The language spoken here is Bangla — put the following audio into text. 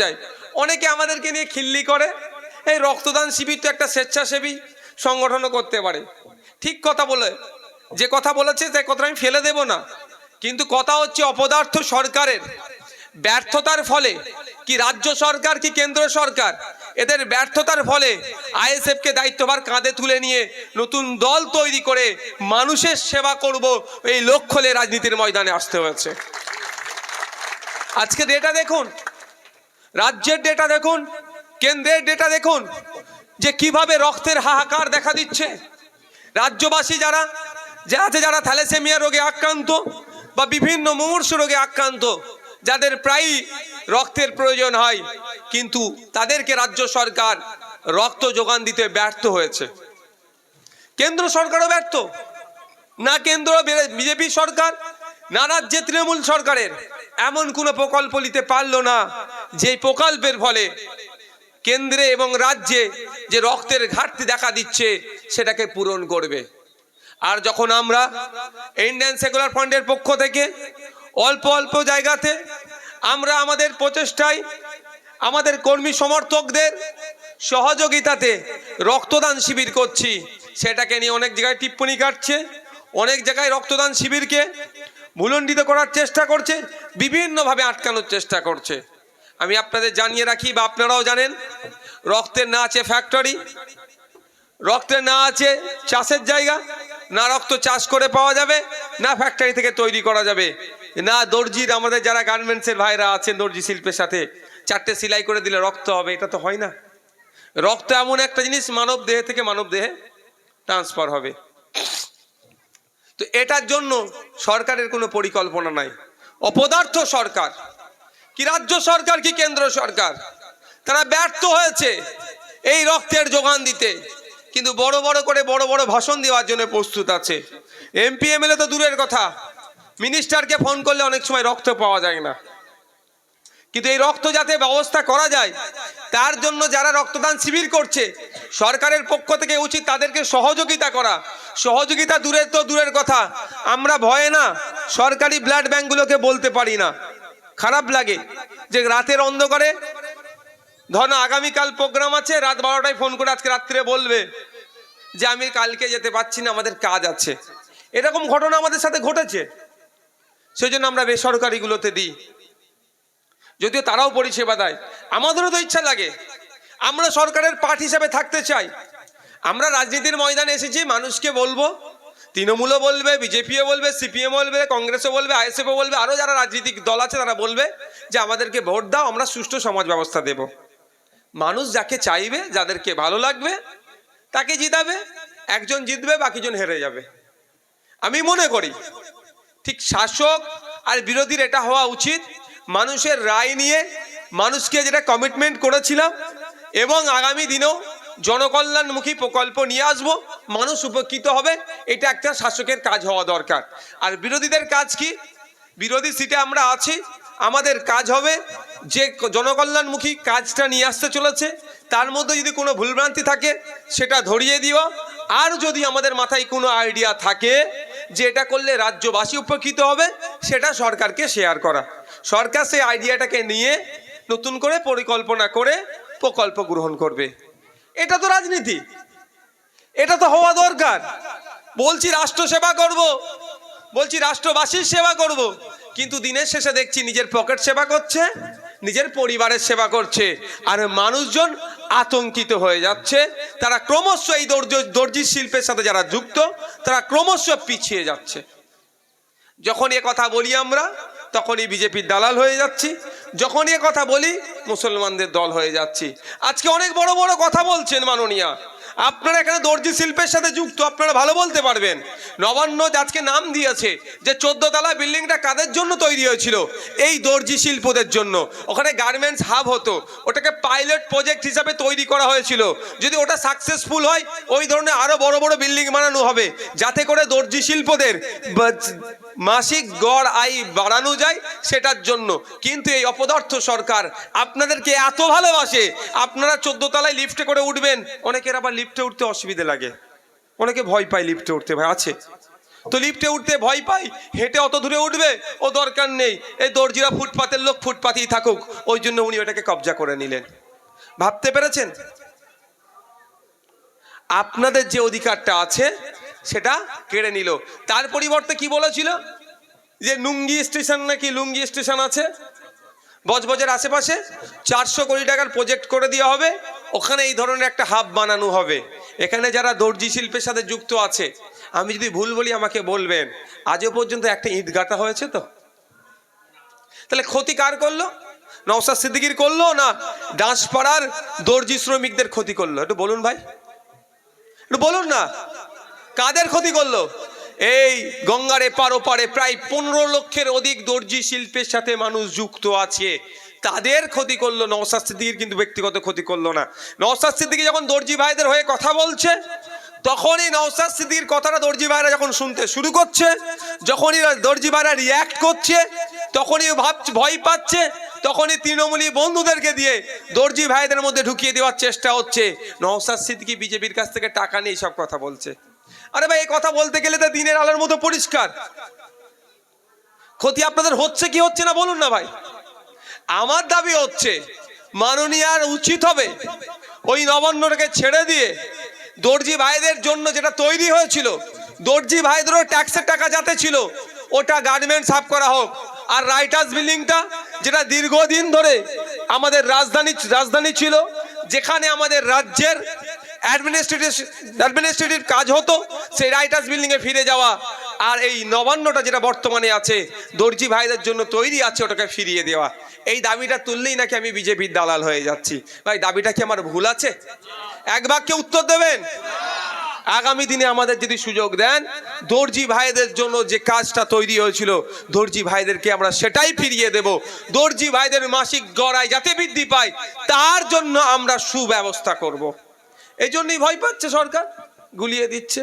যায়। অনেকে আমাদেরকে নিয়ে খিল্লি করে। এই রক্তদান শিবির তো একটা স্বেচ্ছাসেবী সংগঠনও করতে পারে। ঠিক কথা বলে, যে কথা বলেছে সে কথা আমি ফেলে দেব না। কিন্তু কথা হচ্ছে অপদার্থ সরকারের। ব্যর্থতার ফলে কি রাজ্য সরকার কি কেন্দ্র সরকার? এদের ব্যর্থতার ফলে আইএসএফকে দায়িত্বভার কাঁধে তুলে নিয়ে নতুন দল তৈরি করে মানুষের সেবা করব এই লক্ষ্য নিয়ে রাজনীতির ময়দানে আসতে হয়েছে। আজকে ডেটা দেখুন রাজ্যের ডেটা দেখুন, কেন্দ্রের ডেটা দেখুন, যে কীভাবে রক্তের হাহাকার দেখা দিচ্ছে। রাজ্যবাসী যারা, যে আছে যারা থ্যালেসেমিয়া রোগে আক্রান্ত বা বিভিন্ন মুমূর্ষ রোগে আক্রান্ত, যাদের প্রায়ই রক্তের প্রয়োজন হয়, কিন্তু তাদেরকে রাজ্য সরকার রক্ত যোগান দিতে ব্যর্থ হয়েছে। কেন্দ্র সরকারও ব্যর্থ। না কেন্দ্র, বিজেপি সরকার, না রাজ্যে তৃণমূল সরকারের। এমন কোনো প্রকল্প নিতে পারল না। যে প্রকল্পের ফলে কেন্দ্রে এবং রাজ্যে যে রক্তের ঘাটতি দেখা দিচ্ছে, সেটাকে পূরণ করবে। আর যখন আমরা ইন্ডিয়ান সেকুলার ফান্ডের পক্ষ থেকে অল্প অল্প জায়গাতে আমরা আমাদের প্রচেষ্টায় আমাদের কর্মী সমর্থকদের সহযোগিতাতে রক্তদান শিবির করছি, সেটাকে নিয়ে অনেক জায়গায় টিপ্পনি কাটছে, অনেক জায়গায় রক্তদান শিবিরকে ভুলণ্ডিত করার চেষ্টা করছে, বিভিন্নভাবে আটকানোর চেষ্টা করছে। আমি আপনাদের জানিয়ে রাখি বা আপনারাও জানেন রক্তের না আছে ফ্যাক্টরি রক্তের না আছে চাষের জায়গা, না রক্ত চাষ করে পাওয়া যাবে, না ফ্যাক্টরি থেকে তৈরি করা যাবে। না দর্জির আমাদের যারা গার্মেন্টসের ভাইরা আছেন দর্জি শিল্পের সাথে, চারটে সেলাই করে দিলে রক্ত হবে, এটা তো হয় না। রক্ত এমন একটা জিনিস, মানব দেহে থেকে মানব দেহে ট্রান্সফার হবে। তো এটার জন্য সরকারের কোনো পরিকল্পনা নাই। অপদার্থ সরকার কি রাজ্য সরকার কি কেন্দ্র সরকার? তারা ব্যর্থ হয়েছে এই রক্তের যোগান দিতে। কিন্তু বড় বড় করে বড় বড় ভাষণ দেওয়ার জন্য প্রস্তুত আছে। এমপি এমএলএ তো দূরের কথা। মিনিস্টারকে ফোন করলে অনেক সময় রক্ত পাওয়া যায় না। কিন্তু এই রক্ত যাতে ব্যবস্থা করা যায়, তার জন্য যারা রক্তদান শিবির করছে, সরকারের পক্ষ থেকে উচিত তাদেরকে সহযোগিতা করা। সহযোগিতা দূরের তো দূরের কথা। আমরা ভয়ে না, সরকারি ব্লাড ব্যাঙ্কগুলোকে বলতে পারি না। খারাপ লাগে। যে রাতের অন্ধকারে, ধর আগামীকাল প্রোগ্রাম আছে, রাত বারোটায় ফোন করে আজকে রাত্রে বলবে যে আমি কালকে যেতে পারছি না, আমাদের কাজ আছে। এরকম ঘটনা আমাদের সাথে ঘটেছে। সেই জন্য আমরা বেসরকারিগুলোতে দিই। যদিও তারাও পরিষেবা দেয়। আমাদেরও তো ইচ্ছা লাগে। আমরা সরকারের পার্ট হিসাবে থাকতে চাই। আমরা রাজনীতির ময়দানে এসেছি, মানুষকে বলব তৃণমূলও বলবে, বিজেপিও বলবে সিপিএম বলবে, কংগ্রেসও বলবে, আইএসএফও বলবে আরও যারা রাজনৈতিক দল আছে তারা বলবে যে আমাদেরকে ভোট দাও, আমরা সুষ্ঠু সমাজ ব্যবস্থা দেব। মানুষ যাকে চাইবে, যাদেরকে ভালো লাগবে, তাকে জিতাবে, একজন জিতবে, বাকিজন হেরে যাবে। আমি মনে করি, ঠিক শাসক আর বিরোধীর এটা হওয়া উচিত, মানুষের রায় নিয়ে মানুষকে যেটা কমিটমেন্ট করেছিলাম এবং আগামী দিনেও জনকল্যাণমুখী প্রকল্প নিয়ে আসব। মানুষ উপকৃত হবে। এটা একটা শাসকের কাজ হওয়া দরকার। আর বিরোধীদের কাজ কি? বিরোধী সিটে আমরা আছি। আমাদের কাজ হবে যে জনকল্যাণমুখী কাজটা নিয়ে আসতে চলেছে। তার মধ্যে যদি কোনো ভুলভ্রান্তি থাকে, সেটা ধরিয়ে দিও। আর যদি আমাদের মাথায় কোনো আইডিয়া থাকে যে এটা করলে রাজ্যবাসী উপকৃত হবে, সেটা সরকারকে শেয়ার করা। সরকার সেই আইডিয়াটাকে নিয়ে নতুন করে পরিকল্পনা করে প্রকল্প গ্রহণ করবে। এটা তো রাজনীতি। এটা তো হওয়া দরকার। বলছি রাষ্ট্র সেবা করব। বলছি রাষ্ট্রবাসীর সেবা করব। কিন্তু দিনের শেষে দেখছি নিজের পকেট সেবা করছে, নিজের পরিবারের সেবা করছে, আর মানুষজন আতঙ্কিত হয়ে যাচ্ছে। তারা ক্রমশ এই দর্জ শিল্পের সাথে যারা যুক্ত, তারা ক্রমশ পিছিয়ে যাচ্ছে। যখন এ কথা বলি আমরা, তখনই বিজেপির দালাল হয়ে যাচ্ছি। যখন এ কথা বলি, মুসলমানদের দল হয়ে যাচ্ছি। আজকে অনেক বড় বড় কথা বলছেন মাননীয়া। আপনারা এখানে দর্জি শিল্পের সাথে যুক্ত, আপনারা ভালো বলতে পারবেন। নবান্ন আজকে নাম দিয়েছে, যে চোদ্দ তলা বিল্ডিংটা কাদের জন্য তৈরি হয়েছিল? এই দর্জি শিল্পদের জন্য। ওখানে গার্মেন্টস হাব হতো। ওটাকে পাইলট প্রজেক্ট হিসাবে তৈরি করা হয়েছিল। যদি ওটা সাকসেসফুল হয়, ওই ধরনের আরও বড় বড় বিল্ডিং বানানো হবে। যাতে করে দর্জি শিল্পদের মাসিক গড় আয় বাড়ানো যায় সেটার জন্য। কিন্তু এই অপদার্থ সরকার আপনাদেরকে এত ভালোবাসে, আপনারা চোদ্দ তলায় লিফটে করে উঠবেন, অনেকের আবার লিফটে উঠতে অসুবিধে লাগে। অনেকে ভয় পায় লিফটে উঠতে, ভাই, আছে। তো লিফটে উঠতে ভয় পাই, হেঁটে অত দূরে উঠবে, ও দরকার নেই। এই দর্জিরা ফুটপাতের লোক ফুটপাতেই থাকুক, ওই জন্য উনি ওটাকে কবজা করে নিলেন। ভাবতে পেরেছেন? আপনাদের যে অধিকারটা আছে, সেটা কেড়ে নিল। তার পরিবর্তে কি বলেছিল? যে লুঙ্গি স্টেশন নাকি লুঙ্গি স্টেশন আছে? বজবজের আশেপাশে চারশো কোটি টাকার প্রজেক্ট করে দেওয়া হবে। ওখানে এই ধরনের একটা হাব বানানো হবে। এখানে যারা দর্জি শিল্পের সাথে যুক্ত আছে, আমি যদি ভুল বলি, আমাকে বলবেন, আজও পর্যন্ত একটা ইট গাঁথা হয়েছে তো? তাহলে ক্ষতি কার করল? নওসাদ সিদ্দিকির করল না ডাঁসপাড়ার দর্জি শ্রমিকদের ক্ষতি করল? একটু বলুন ভাই। একটু বলুন না। কাদের ক্ষতি করল? এই গঙ্গার এপার ওপারে প্রায় পনেরো লক্ষের অধিক দর্জি শিল্পের সাথে মানুষ যুক্ত আছে। তাদের ক্ষতি করল নওসাদ সিদ্দিকির কিন্তু ব্যক্তিগত ক্ষতি করল না। নওসাদ সিদ্দিকি যখন দর্জি ভাইদের হয়ে কথা বলছে, তখনই নওসাদ সিদ্দিকির কথাটা দর্জি ভাইরা যখন শুনতে শুরু করছে, যখনই দর্জি ভাইরা রিয়াক্ট করছে, তখনই ভাবছে ভয় পাচ্ছে, তখনই তৃণমূলী বন্ধুদেরকে দিয়ে দর্জি ভাইদের মধ্যে ঢুকিয়ে দেওয়ার চেষ্টা হচ্ছে। নওসাদ সিদ্দিকি বিজেপির কাছ থেকে টাকা নিয়ে সব কথা বলছে। আরে ভাই, এই কথা বলতে গেলে তো দিনের আলোর মতো পরিষ্কার। ক্ষতি আপনাদের হচ্ছে কি হচ্ছে না বলুন না ভাই। আমার দাবি হচ্ছে মাননীয়ার উচিত হবে ওই নবান্নটাকে ছেড়ে দিয়ে দর্জি ভাইদের জন্য যেটা তৈরি হয়েছিল, দর্জি ভাইদেরও ট্যাক্সের টাকা যাতে ছিল, ওটা গার্মেন্ট সাফ করা হোক। আর রাইটার্স বিল্ডিংটা যেটা দীর্ঘদিন ধরে আমাদের রাজধানী রাজধানী ছিল, যেখানে আমাদের রাজ্যের অ্যাডমিনিস্ট্রেটিভ অ্যাডমিনিস্ট্রেটিভ কাজ হতো, সেই রাইটার্স বিল্ডিংয়ে ফিরে যাওয়া। আর এই নবান্নটা যেটা বর্তমানে আছে, দর্জি ভাইদের জন্য তৈরি আছে, ওটাকে ফিরিয়ে দেওয়া। এই দাবিটা তুললেই নাকি আমি বিজেপির দালাল হয়ে যাচ্ছি। ভাই, দাবিটা কি আমার ভুল আছে? এক বাক্যে উত্তর দেবেন? আগামী দিনে আমাদের যদি সুযোগ দেন, দর্জি ভাইদের জন্য যে কাজটা তৈরি হয়েছিল, দর্জি ভাইদেরকে আমরা সেটাই ফিরিয়ে দেব। দর্জি ভাইদের মাসিক গড়াই যাতে বৃদ্ধি পায়, তার জন্য আমরা সুব্যবস্থা করব। এই জন্যই ভয় পাচ্ছে সরকার, গুলিয়ে দিচ্ছে।